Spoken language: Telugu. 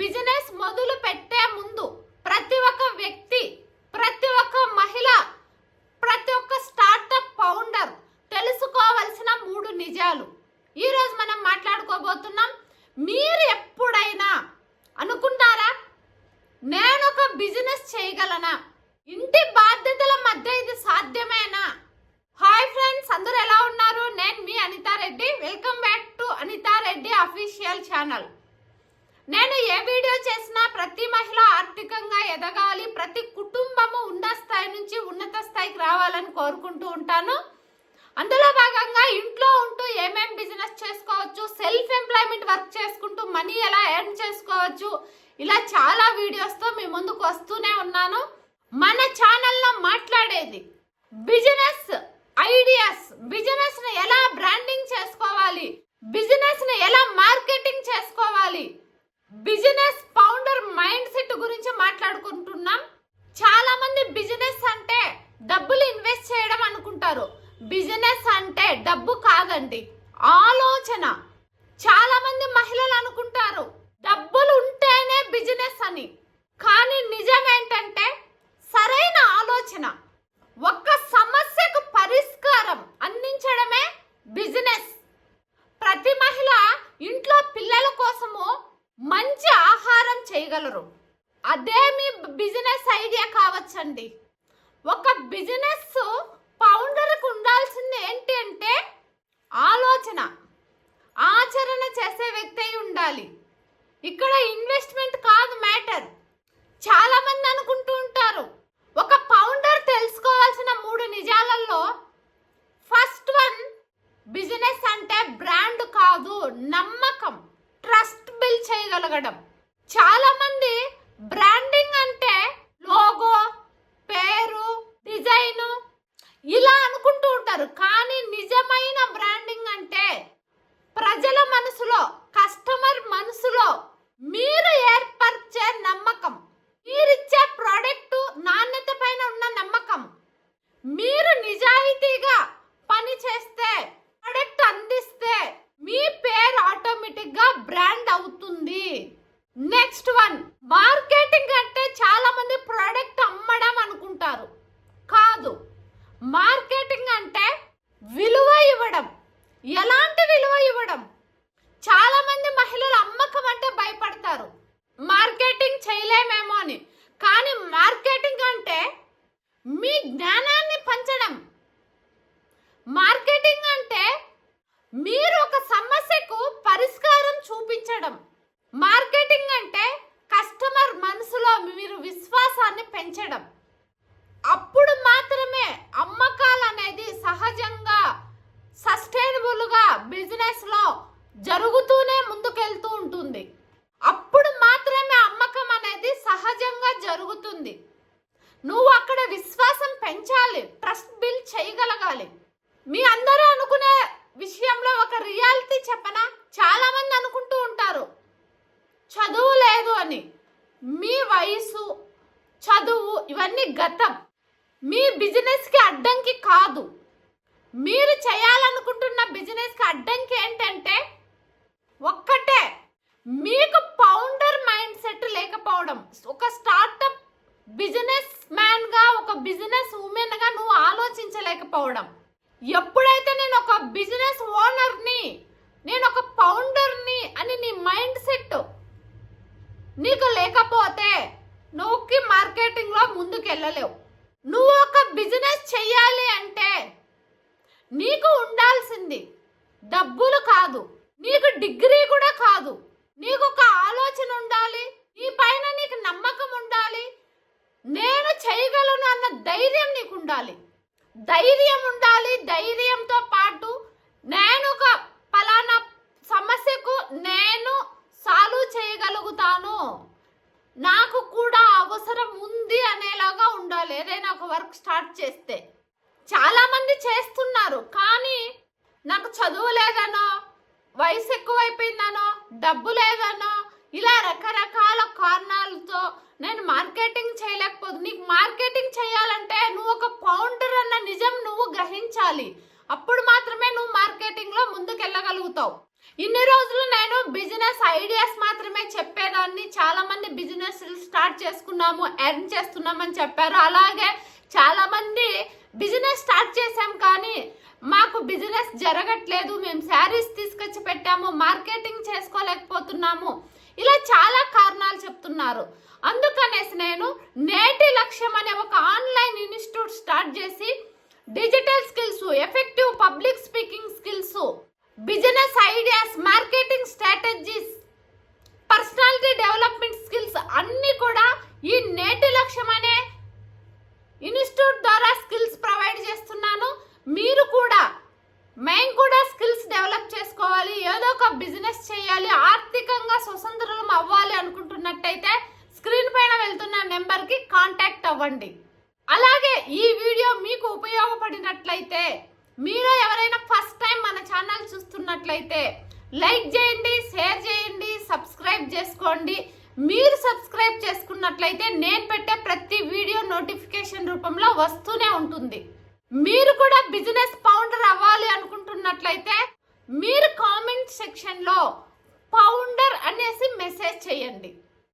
బిజినెస్ మొదలు పెట్టే ముందు ప్రతి ఒక్క వ్యక్తి ప్రతి ఒక్క మహిళ ప్రతి ఒక్క స్టార్టప్ ఫౌండర్ తెలుసుకోవలసిన మూడు నిజాలు. ఈరోజు మనం మాట్లాడుకోబోతున్నాం మీరు ఎప్పుడైనా అనుకుంటారా? నేను ఒక బిజినెస్ చేయగలనా? ఇంటి బాధ్యతల మధ్య ఇది సాధ్యమేనా? హాయ్ ఫ్రెండ్స్ అందరూ ఎలా ఉన్నారు? నేను మీ Anita Reddy. Welcome back to Anita Reddy official channel. నేను ఏ వీడియో చేసినా ప్రతి మహిళ ఆర్థికంగా ఎదగాలి ప్రతి కుటుంబము ఉన్న స్థాయి నుంచి ఉన్నత స్థాయికి రావాలని కోరుకుంటూ ఉంటాను. అందులో భాగంగా ఇంట్లో ఉంటూ ఏమేం బిజినెస్ చేసుకోవచ్చు సెల్ఫ్ ఎంప్లాయ్మెంట్ వర్క్ చేసుకుంటూ మనీ ఎలా ఎర్న్ చేసుకోవచ్చు ఇలా చాలా వీడియోస్తో మీ ముందుకు వస్తూనే ఉన్నాను. మన ఛానల్లో మాట్లాడేది బిజినెస్ ఐడియాస్ బిజినెస్ని ఎలా బ్రాండింగ్ చేసుకోవాలి? బిజినెస్ని ఎలా మార్కెటింగ్ చేసుకోవాలి బిజినెస్ ఫౌండర్ మైండ్ సెట్ గురించి మాట్లాడుకుంటున్నాం చాలా మంది బిజినెస్ అంటే డబ్బులు ఇన్వెస్ట్ చేయడం అనుకుంటారు బిజినెస్ అంటే డబ్బు కాదండి ఆలోచన. చాలా మంది మహిళలు అనుకుంటారు డబ్బులు ఉంటేనే బిజినెస్ అని. కానీ నిజం ఏంటంటే సరైన ఆలోచన. ఒక్క సమస్యకు పరిష్కారం అందించడమే బిజినెస్. ప్రతి మహిళ ఇంట్లో పిల్లల కోసము మంచి ఆహారం చేయగలరు. అదే మీ బిజినెస్ ఐడియా కావచ్చండి. ఒక బిజినెస్ ఫౌండర్కు ఉండాల్సింది ఏంటి అంటే ఆలోచన ఆచరణ చేసే వ్యక్తి అయి ఉండాలి. ఇక్కడ ఇన్వెస్ట్మెంట్ కాదు మ్యాటర్ చాలా మంది అనుకుంటూ ఉంటారు ఒక ఫౌండర్ తెలుసుకోవాల్సిన మూడు నిజాలలో ఫస్ట్ వన్ బిజినెస్ అంటే బ్రాండ్ కాదు నమ్మకం ట్రస్ట్ బిల్ చేయగలగడం. చాలా మంది బ్రాండింగ్ అంటే లోగో పేరు డిజైను ఇలా అనుకుంటూ ఉంటారు. కానీ నిజమైన బ్రాండింగ్ అంటే ప్రజల మనసులో కస్టమర్ మనసులో మీరు ఏర్పరిచే నమ్మకం మీరిచ్చే ప్రోడక్ట్ నాణ్యత పైన ఉన్న నమ్మకం. మీరు నిజాయితీగా పని చేస్తే ప్రోడక్ట్ అందిస్తే మీ పేరు ఆటోమేటిక్గా బ్రాండ్ అవుతుంది నెక్స్ట్ వన్ మార్కెటింగ్ అంటే చాలా మంది ప్రోడక్ట్ అమ్మడం అనుకుంటారు కాదు మార్కెటింగ్ అంటే విలువ ఇవ్వడం ఎలాంటి విలువ ఇవ్వడం చాలా మంది మహిళలు అమ్మకం అంటే భయపడతారు మార్కెటింగ్ చేయలేమేమో అని కానీ మార్కెటింగ్ అంటే మీ జ్ఞానాన్ని పంచడం మార్కెటింగ్ అంటే మీరు ఒక సమస్యకు పరిష్కారం చూపించడం. మార్కెటింగ్ అంటే కస్టమర్ మనసులో మీరు విశ్వాసాన్ని పెంచడం. అప్పుడు మాత్రమే అమ్మకాలు అనేది సహజంగా సస్టైనబుల్గా బిజినెస్లో జరుగుతూనే ముందుకెళ్తూ ఉంటుంది. అప్పుడు మాత్రమే అమ్మకం అనేది సహజంగా జరుగుతుంది. నువ్వు అక్కడ విశ్వాసం పెంచాలి ట్రస్ట్ బిల్డ్ చేయగలగాలి. మీ అందరూ అనుకునే విషయంలో ఒక రియాలిటీ చెప్పనా? చాలా మంది అనుకుంటూ ఉంటారు. చదువు లేదు అని. మీ వయసు చదువు ఇవన్నీ గతం. మీ బిజినెస్కి అడ్డంకి కాదు. మీరు చేయాలనుకుంటున్న బిజినెస్కి అడ్డంకి ఏంటంటే ఒక్కటే. మీకు ఫౌండర్ మైండ్ సెట్ లేకపోవడం. ఒక స్టార్టప్ బిజినెస్ మ్యాన్గా ఒక బిజినెస్ ఉమెన్గా నువ్వు ఆలోచించలేకపోవడం. ఎప్పుడైతే నేను ఒక బిజినెస్ నేను ఒక పౌండర్ని అని నీ మైండ్ సెట్. నీకు లేకపోతే నువ్వుకి మార్కెటింగ్లో ముందుకు వెళ్ళలేవు నువ్వు ఒక బిజినెస్ చెయ్యాలి అంటే నీకు ఉండాల్సింది డబ్బులు కాదు. నీకు డిగ్రీ కూడా కాదు. నీకు ఒక ఆలోచన ఉండాలి. నీ పైన నీకు నమ్మకం ఉండాలి. నేను చేయగలను అన్న ధైర్యం నీకు ఉండాలి ధైర్యం ఉండాలి. ధైర్యంతో పాటు నేను ఒక పలానా సమస్యకు నేను సాల్వ్ చేయగలుగుతాను. నాకు కూడా అవసరం ఉంది అనేలాగా ఉండాలి. ఏదైనా ఒక వర్క్ స్టార్ట్ చేస్తే. చాలా మంది చేస్తున్నారు కానీ నాకు చదువు లేదనో వయసు ఎక్కువైపోయిందనో డబ్బు లేదనో ఇలా రకరకాల కారణాలతో నేను మార్కెటింగ్ చేయలేకపోదు నీకు మార్కెటింగ్ చేయాలంటే నువ్వు ఒక ఫౌండర్ అన్న నిజం నువ్వు గ్రహించాలి. అప్పుడు మాత్రమే నువ్వు మార్కెటింగ్లో ముందుకెళ్ళగలుగుతావు. ఇన్ని రోజులు నేను బిజినెస్ ఐడియాస్ మాత్రమే చెప్పేదాన్ని. చాలా స్టార్ట్ చేసుకున్నాము ఎర్న్ చేస్తున్నామని చెప్పారు. అలాగే చాలా మంది బిజినెస్ స్టార్ట్ చేశాం కానీ మాకు బిజినెస్ జరగట్లేదు. మేము శారీస్ తీసుకొచ్చి పెట్టాము మార్కెటింగ్ చేసుకోలేకపోతున్నాము. ఇలా చాలా కారణాలు చెప్తున్నారు. అందుకనేసి నేను నేటి లక్ష్యం అనే ఒక ఆన్లైన్ ఇన్స్టిట్యూట్ స్టార్ట్ చేసి digital skills effective public speaking skills business ideas marketing strategies personality development skills అన్నీ కూడా ఈ నేటి లక్ష్యం అనే ఇన్స్టిట్యూట్ ద్వారా స్కిల్స్ ప్రొవైడ్ చేస్తున్నాను. మీరు కూడా మేము కూడా స్కిల్స్ డెవలప్ చేసుకోవాలి ఏదో ఒక బిజినెస్ చేయాలి ఆర్థికంగా స్వతంత్రం అవ్వాలి అనుకుంటున్నట్టయితే స్క్రీన్ పైన వెళ్తున్న నెంబర్కి కాంటాక్ట్ అవ్వండి అలాగే ఈ వీడియో మీకు చూస్తున్నట్లయితే మీరు ఎవరైనా ఫస్ట్ టైం మన ఛానల్ చూస్తున్నట్లయితే లైక్ చేయండి షేర్ చేయండి సబ్స్క్రైబ్ చేసుకోండి. మీరు సబ్స్క్రైబ్ చేసుకున్నట్లయితే నేను పెట్టే ప్రతి వీడియో నోటిఫికేషన్ రూపంలో వస్తూనే ఉంటుంది. మీరు కూడా బిజినెస్ పౌండర్ అవ్వాలి అనుకుంటున్నట్లయితే మీరు కామెంట్ సెక్షన్లో పౌండర్ అనేసి మెసేజ్ చేయండి.